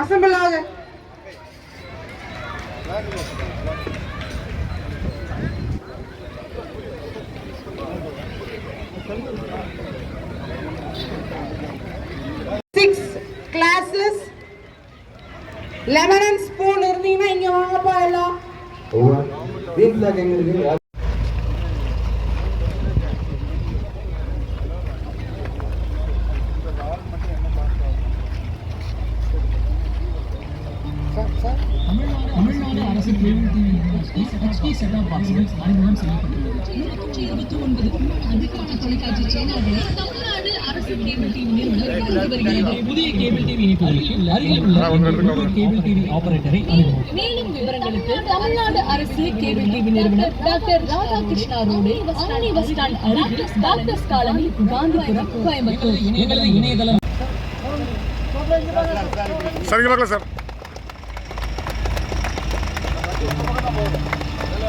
Assemble ஆகுது six classes lemon and spoon இருந்தீங்கன்னா இங்க வாங்கப்பா எல்லாம். வீட்டில் எங்க இருக்கு அரசு cable TV HD set top பாக்ஸ்கள் அறிமுகம் செய்யப்பட்டுள்ளது இருநூற்றி இருபத்தி ஒன்பது அதிகமான தொலைக்காட்சி சேனல்களை தமிழ்நாடு அரசு கேபிள் டிவி நிறுவனம் வழங்கி வருகிறது. புதிய கேபிள் டிவி இணைப்புகளுக்கு அருகில் உள்ள உங்கள் கேபிள் டிவி ஆபரேட்டரை அணுகவும். மேலும் அரசு கேபிள் டிவி நிறுவனம் டாக்டர் ராதாகிருஷ்ணா ரோடு ஆனி பஸ் ஸ்டாண்ட் அருகில் டாக்டர்ஸ் காலனி காந்திபுரம் கோயம்புத்தூர். எங்களது இணையதளம். சரிங்க பார்க்கலாம் சார்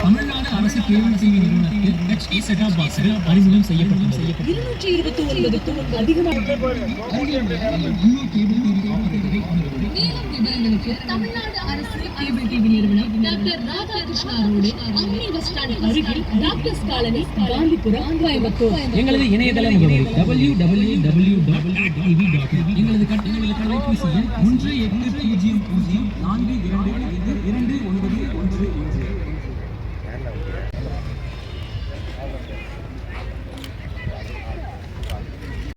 தமிழ்நாடு அரசு கேபிள் டிவி நிறுவனத்தில் ஹெச்டி செட்டாப் பாக்ஸ்கள் அறிமுகம் செய்யப்பட்டுள்ளது செய்யப்பட்டுள்ளது இருநூற்றி இருபத்தி ஒன்பதுக்கும் அதிகமான அருகில் உள்ள உங்கள் கேபிள் டிவி ஆபரேட்டரை அணுகவும் மேலும் விவரங்களுக்கு தமிழ்நாடு அரசு கேபிள் டிவி நிறுவனம் டாக்டர் ராதாகிருஷ்ணா ரோடு ஆனி பஸ் ஸ்டாண்ட் அருகில் டாக்டர்ஸ் காலனி காந்திபுரம் கோயம்புத்தூர். எங்களது இணையதள முகவரி W W W TV dot எங்களது எண் ஒன்று எட்டு பூஜ்ஜியம்